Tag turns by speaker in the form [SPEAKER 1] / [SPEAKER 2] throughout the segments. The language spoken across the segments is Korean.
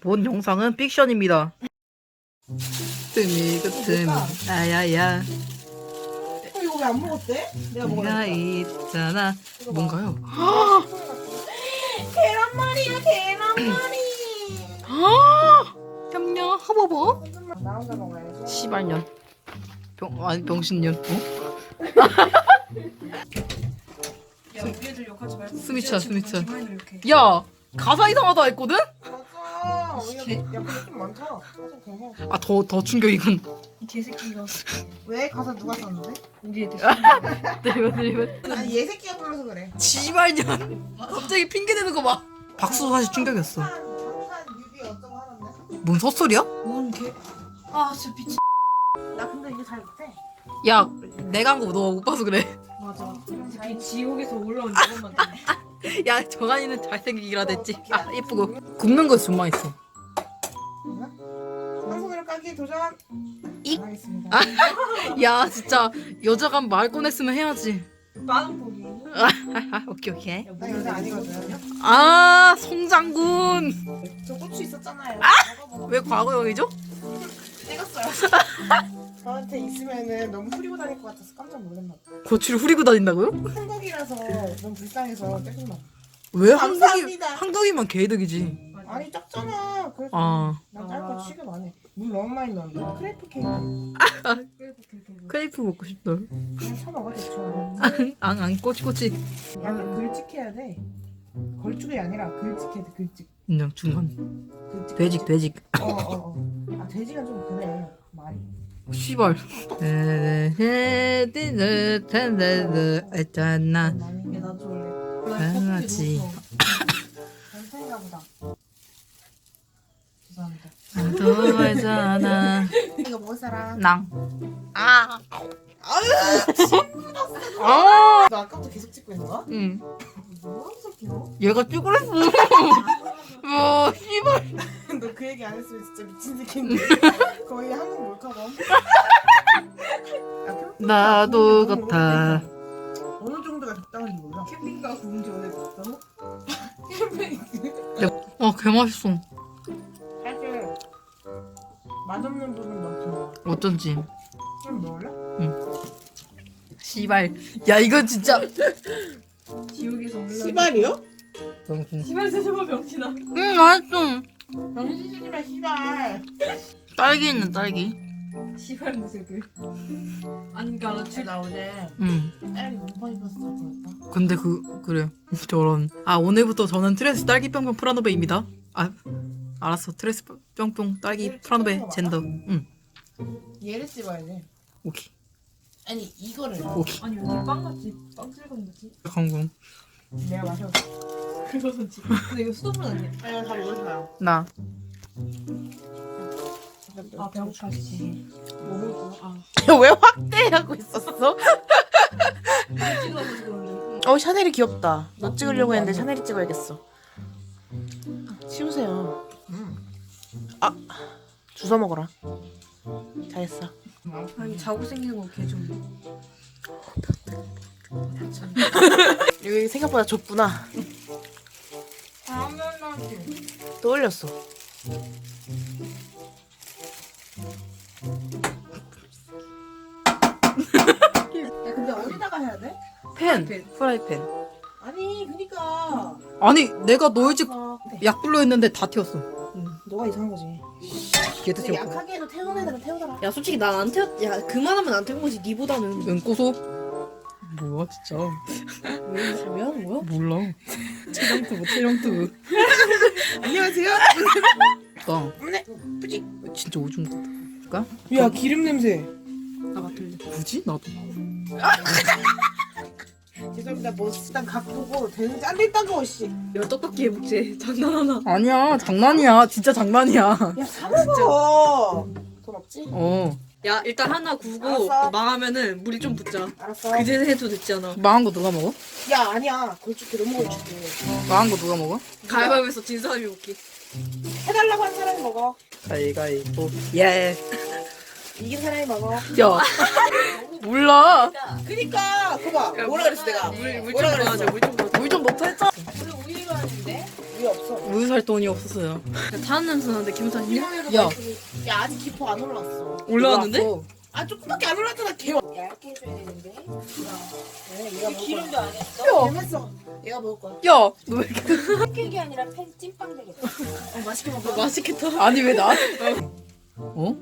[SPEAKER 1] 본 영상은 픽션입니다. 뜸이 끝뜸 아야야
[SPEAKER 2] 어, 이거 왜 안 먹었대? 내가 먹어야
[SPEAKER 1] 있잖아 뭔가요?
[SPEAKER 2] 계란말이야 계란말이
[SPEAKER 1] 아 냠냠 허버버
[SPEAKER 2] 나 혼자 먹어야지
[SPEAKER 1] 시발년 병 아니 병신년 어?
[SPEAKER 3] 야 우리애들 욕하지 말고
[SPEAKER 1] 스미차, 스미차. 야 가사 이상하다 했거든?
[SPEAKER 2] 우리가 야 근데 좀 많다. 사실 괜찮아.
[SPEAKER 1] 아 더 더 충격이군
[SPEAKER 3] 이 개새끼가.
[SPEAKER 2] 왜 가사 누가 썼는데?
[SPEAKER 3] 우리 애들
[SPEAKER 1] 내가
[SPEAKER 2] 아니 얘 새끼가 불러서 그래.
[SPEAKER 1] 지발년 갑자기 핑계 대는 거 봐. 박수 사실 충격이었어.
[SPEAKER 2] 어쩌고 하는데?
[SPEAKER 1] 뭔 헛소리야?
[SPEAKER 3] 뭔개 아 진짜 미친.
[SPEAKER 2] 나 근데 이거 잘 못해.
[SPEAKER 1] 야 내가 한 거 너 못 봐서 그래.
[SPEAKER 3] 맞아. 이 지옥에서 올라온 이것만
[SPEAKER 1] 야 정한이는 잘생기기라 됐지. 아 예쁘고. 굽는 거에 존만 있어
[SPEAKER 2] 한 손으로 까기 도전!
[SPEAKER 1] იქ.
[SPEAKER 2] 하겠습니다.
[SPEAKER 1] 야 진짜 여자가 말 꺼냈으면 해야지.
[SPEAKER 3] 빠른 포기.
[SPEAKER 1] 아, 오케이 오케이.
[SPEAKER 2] 나 여자 아니거든요
[SPEAKER 1] 아 송장군!
[SPEAKER 2] 저 고추 있었잖아요. 먹어봐.
[SPEAKER 1] 왜 과거형이죠?
[SPEAKER 2] 찍었어요. 저한테 있으면은 너무 후리고 다닐 것 같아서 깜짝 놀랐나 봐.
[SPEAKER 1] 고추를 후리고 다닌다고요?
[SPEAKER 2] 한국이라서 너무 불쌍해서 떼었나
[SPEAKER 1] 봐왜 한국이
[SPEAKER 2] 감사합니다.
[SPEAKER 1] 한국이면 개이득이지
[SPEAKER 2] 아니 작잖아. 그래서 아난 짧고 취급 안 해 물 너무 많이 넣었는데 크레이프 케이크.
[SPEAKER 1] 크레이프 먹고 싶다.
[SPEAKER 2] 그냥 처먹어 대충
[SPEAKER 1] 앙앙 꼬치꼬치.
[SPEAKER 2] 약간 글찍해야 돼. 걸쭉이 아니라 글찍해야 돼 글찍
[SPEAKER 1] 인정 중간.
[SPEAKER 2] 글찍
[SPEAKER 1] 돼직 돼직
[SPEAKER 2] 어어 어. 아 돼지가 좀 그래 말이.
[SPEAKER 1] 씨발 했잖아.
[SPEAKER 2] 많이
[SPEAKER 3] 야 나도 원래
[SPEAKER 1] 당연하지.
[SPEAKER 2] 괜찮은가 보다 죄송합니다
[SPEAKER 1] 나도 알잖아
[SPEAKER 2] 이거 먹을 사람
[SPEAKER 1] 낭 아. 아.
[SPEAKER 2] 너 아까부터 계속 찍고 있는 거야?
[SPEAKER 1] 응.
[SPEAKER 2] 새끼야?
[SPEAKER 1] 얘가 쭈그렸어. 와, 씨발.
[SPEAKER 2] 너 그 얘기 안 했으면 진짜 미친 새끼인데 거의 한국 몰카범
[SPEAKER 1] 나도 같아.
[SPEAKER 2] 어느 정도가 적당한지 몰라
[SPEAKER 3] 캠핑가 구운 지 오래 됐다고?
[SPEAKER 1] 와, 개 맛있어.
[SPEAKER 2] 맛없는 부분 많잖아
[SPEAKER 1] 어쩐지.
[SPEAKER 2] 좀 먹을래?
[SPEAKER 1] 씨발. 야, 이거 진짜.
[SPEAKER 3] 지옥에서 올라온
[SPEAKER 2] 씨발이요?
[SPEAKER 1] 병신.
[SPEAKER 3] 씨발 세상아 병신아
[SPEAKER 1] 응, 맛있어.
[SPEAKER 2] 정신 쓰지 마 씨발
[SPEAKER 1] 딸기 있는 딸기.
[SPEAKER 3] 씨발 무색을 아니 그니까 나 줄-
[SPEAKER 2] 나 어제
[SPEAKER 1] 응.
[SPEAKER 2] 딸기 문파 입어서
[SPEAKER 1] 근데 그, 그래. 저런. 아, 오늘부터 저는 트레스 딸기 뿅뿅 프라노베입니다. 아, 알았어. 트레스 뿅뿅 딸기 프라노베 젠더. 응.
[SPEAKER 2] 얘를 씹어야 돼
[SPEAKER 1] 오케이.
[SPEAKER 2] 아니 이거를
[SPEAKER 1] 오케이.
[SPEAKER 3] 아니 왜이렇게 빵같이 빵 실건 거지?
[SPEAKER 1] 강공.
[SPEAKER 2] 내가 마셔
[SPEAKER 3] 그거지 근데 이거 수돗물 아니야?
[SPEAKER 2] 아니 다 먹을까요?
[SPEAKER 1] 나.
[SPEAKER 3] 아 배고파 씨뭐 먹을? 아
[SPEAKER 2] 왜 확대하고 있었어?
[SPEAKER 3] 어
[SPEAKER 2] 샤넬이 귀엽다 너 찍으려고 했는데 샤넬이 찍어야겠어 치우세요 아 주워 먹어라 잘했어
[SPEAKER 3] 아니 자고 생기는 거 개좀
[SPEAKER 2] 여기 생각보다 좁구나 또 올렸어 야 근데 어디다가 해야 돼?
[SPEAKER 1] 펜.
[SPEAKER 3] 프라이팬.
[SPEAKER 1] 프라이팬.
[SPEAKER 2] 아니 그니까
[SPEAKER 1] 아니, 내가 너 일찍
[SPEAKER 2] 아,
[SPEAKER 1] 약불로 했는데 다 튀었어.
[SPEAKER 2] 응, 너가 이상한 거지
[SPEAKER 1] 걔도
[SPEAKER 2] 근데. 약하게 해도 태우는 애들은 태우더라
[SPEAKER 3] 야 솔직히 난 안 태웠 야 그만하면 안 태운 거지 니보다는
[SPEAKER 1] 은꼬소? 뭐야, 진짜.
[SPEAKER 2] 왜, 왜 하는 거야?
[SPEAKER 1] 몰라. 체령투, 뭐 체령투.
[SPEAKER 2] 안녕하세요
[SPEAKER 1] 나
[SPEAKER 2] 네 뿌지
[SPEAKER 1] 진짜 오줌 같다.
[SPEAKER 2] 야 기름 냄새
[SPEAKER 3] 나 맡을래
[SPEAKER 1] 굳이? 나도.
[SPEAKER 2] 죄송합니다 뭐 일단 갖고 오고 되는지 안 됐다고 씨.
[SPEAKER 3] 야 떡볶이 해먹지 장난하나
[SPEAKER 1] 아니야, 장난이야. 진짜 장난이야.
[SPEAKER 2] 야 사먹어 돈 없지?
[SPEAKER 1] 어.
[SPEAKER 3] 야 일단 하나 구우고
[SPEAKER 2] 알았어.
[SPEAKER 3] 망하면은 물이 좀 붓자
[SPEAKER 2] 알았어
[SPEAKER 3] 그제 해도 됐지 않아
[SPEAKER 1] 망한 거 누가 먹어?
[SPEAKER 2] 야 아니야 걸쭉해 너무 걸쭉해
[SPEAKER 1] 망한 거 누가 먹어?
[SPEAKER 3] 가위바위보에서 진 사람이 먹기
[SPEAKER 2] 해달라고 한 사람이 먹어
[SPEAKER 1] 가위가위보. 예.
[SPEAKER 2] 이긴 사람이 먹어
[SPEAKER 1] 야. 몰라.
[SPEAKER 2] 그니까 그거 봐 뭐라 그랬어 내가 뭐라
[SPEAKER 3] 넣어줘 물좀 넣어줘
[SPEAKER 1] 물 좀 넣자 했잖아.
[SPEAKER 2] 우리 없어
[SPEAKER 1] 물 우유 살 돈이 없었어요.
[SPEAKER 3] 타는 냄새 나는데 기분 탓이냐?
[SPEAKER 1] 야
[SPEAKER 2] 야 아직 기포 안 올라왔어.
[SPEAKER 3] 올라왔는데?
[SPEAKER 2] 아 조금밖에 안 올라왔잖아. 개. 얇게 해줘야 되는데. 얘가 먹을 기름도 안 했어. 개했어. 얘가 먹을 거야.
[SPEAKER 1] 야, 너 왜 이렇게
[SPEAKER 4] 팬케이크 아니라 팬 찐빵 되겠다.
[SPEAKER 2] 어 맛있게 먹어.
[SPEAKER 3] 맛있겠다.
[SPEAKER 1] 아니 왜 나? 어?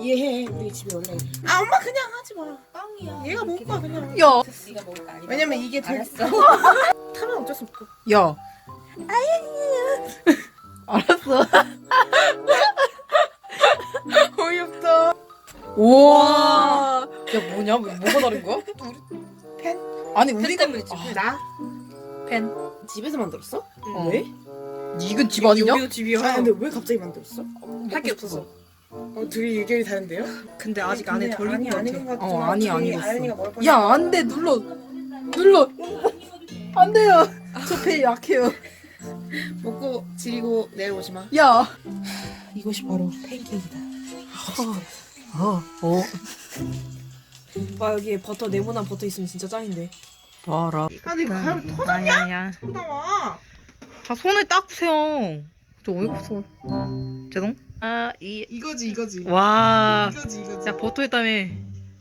[SPEAKER 2] 이해해. 우리 집에 원래. 아 엄마 그냥 하지 마.
[SPEAKER 4] 빵이야.
[SPEAKER 2] 얘가 먹을 거야 그냥.
[SPEAKER 1] 야,
[SPEAKER 4] 네가 먹을 거 아니야.
[SPEAKER 2] 왜냐면 이게 제일 타면 어쩔 수 없고.
[SPEAKER 1] 야. 알았어.
[SPEAKER 2] 어이없다.
[SPEAKER 1] 우와. 야 뭐냐? 왜 뭐가 다른 거야?
[SPEAKER 2] 펜?
[SPEAKER 1] 아니 우리가
[SPEAKER 3] 때문이지,
[SPEAKER 1] 아,
[SPEAKER 2] 나
[SPEAKER 1] 펜.
[SPEAKER 2] 집에서 만들었어?
[SPEAKER 1] 어.
[SPEAKER 2] 왜?
[SPEAKER 1] 이건 집 아니냐?
[SPEAKER 3] 여기도 집이야.
[SPEAKER 2] 아 근데 왜 갑자기 만들었어?
[SPEAKER 3] 할게 없어서.
[SPEAKER 2] 어 둘이 의견이 다른데요?
[SPEAKER 3] 근데 아직 안에 덜 익은
[SPEAKER 2] 아니 것안
[SPEAKER 3] 같아.
[SPEAKER 2] 익은 것 같아.
[SPEAKER 1] 어, 아니, 안 익었어.
[SPEAKER 2] 아연이가 먹을 거야.
[SPEAKER 1] 야, 안 돼. 눌러. 눌러. 안 돼요. 저 배 약해요.
[SPEAKER 2] 먹고 지리고 내려오지 마.
[SPEAKER 1] 야.
[SPEAKER 2] 이것이 바로 팬케이크다.
[SPEAKER 1] 어. 어.
[SPEAKER 3] 와 여기에 버터 네모난 버터 있으면 진짜 짱인데.
[SPEAKER 1] 봐라.
[SPEAKER 2] 아니 가을
[SPEAKER 1] 아야야.
[SPEAKER 2] 터나와.
[SPEAKER 1] 다 손을 닦으세요. 저 어이가 없어. 죄송. 아, 이.
[SPEAKER 2] 이거지 이거지.
[SPEAKER 1] 와.
[SPEAKER 2] 이거지 이거지.
[SPEAKER 1] 야, 버터 했다며.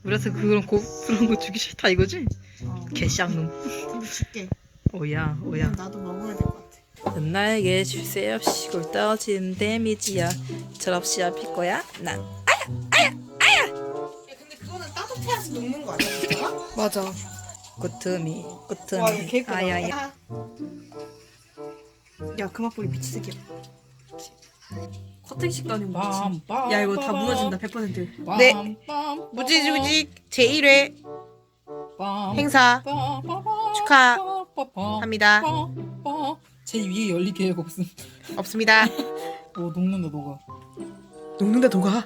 [SPEAKER 1] 우리한테 그런 고스러운 거 주기 싫다 이거지?
[SPEAKER 2] 어.
[SPEAKER 1] 개쌍놈.
[SPEAKER 2] 근데 줄게.
[SPEAKER 1] 오야, 오야.
[SPEAKER 2] 나도 먹어야 될 것 같아.
[SPEAKER 1] 나에게 쉴새 없이 골 떨어지는 데미지야. 철없이 앞일 거야. 난.
[SPEAKER 2] 야 근데 그거는 따뜻해야지 녹는 거 아니야? 진짜?
[SPEAKER 3] 맞아.
[SPEAKER 1] 꾸트미, 꾸트미.
[SPEAKER 3] 와, 이거 케이크다.
[SPEAKER 1] 아야야.
[SPEAKER 2] 아,
[SPEAKER 3] 야그 맛보기 미친 새끼야. 커팅식 도 아니고 미친. 야 이거 다 무너진다 100%.
[SPEAKER 2] 네. 무지무직 제1회 행사 축하합니다.
[SPEAKER 1] 제 위에 열릴 계획 없음.
[SPEAKER 2] 없습니다.
[SPEAKER 1] 오 녹는다 녹아.
[SPEAKER 2] 녹는데 녹아.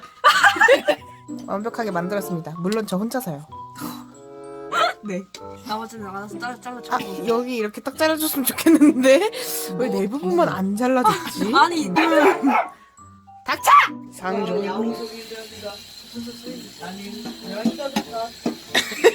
[SPEAKER 2] 완벽하게 만들었습니다. 물론 저 혼자서요. 네.
[SPEAKER 3] 나머지는 알아서 잘라 잘라
[SPEAKER 2] 아
[SPEAKER 3] 쳐.
[SPEAKER 2] 여기 이렇게 딱 잘라줬으면 좋겠는데 왜 내 부분만 안 잘라줬지?
[SPEAKER 3] 아니
[SPEAKER 2] 닥쳐! 상종.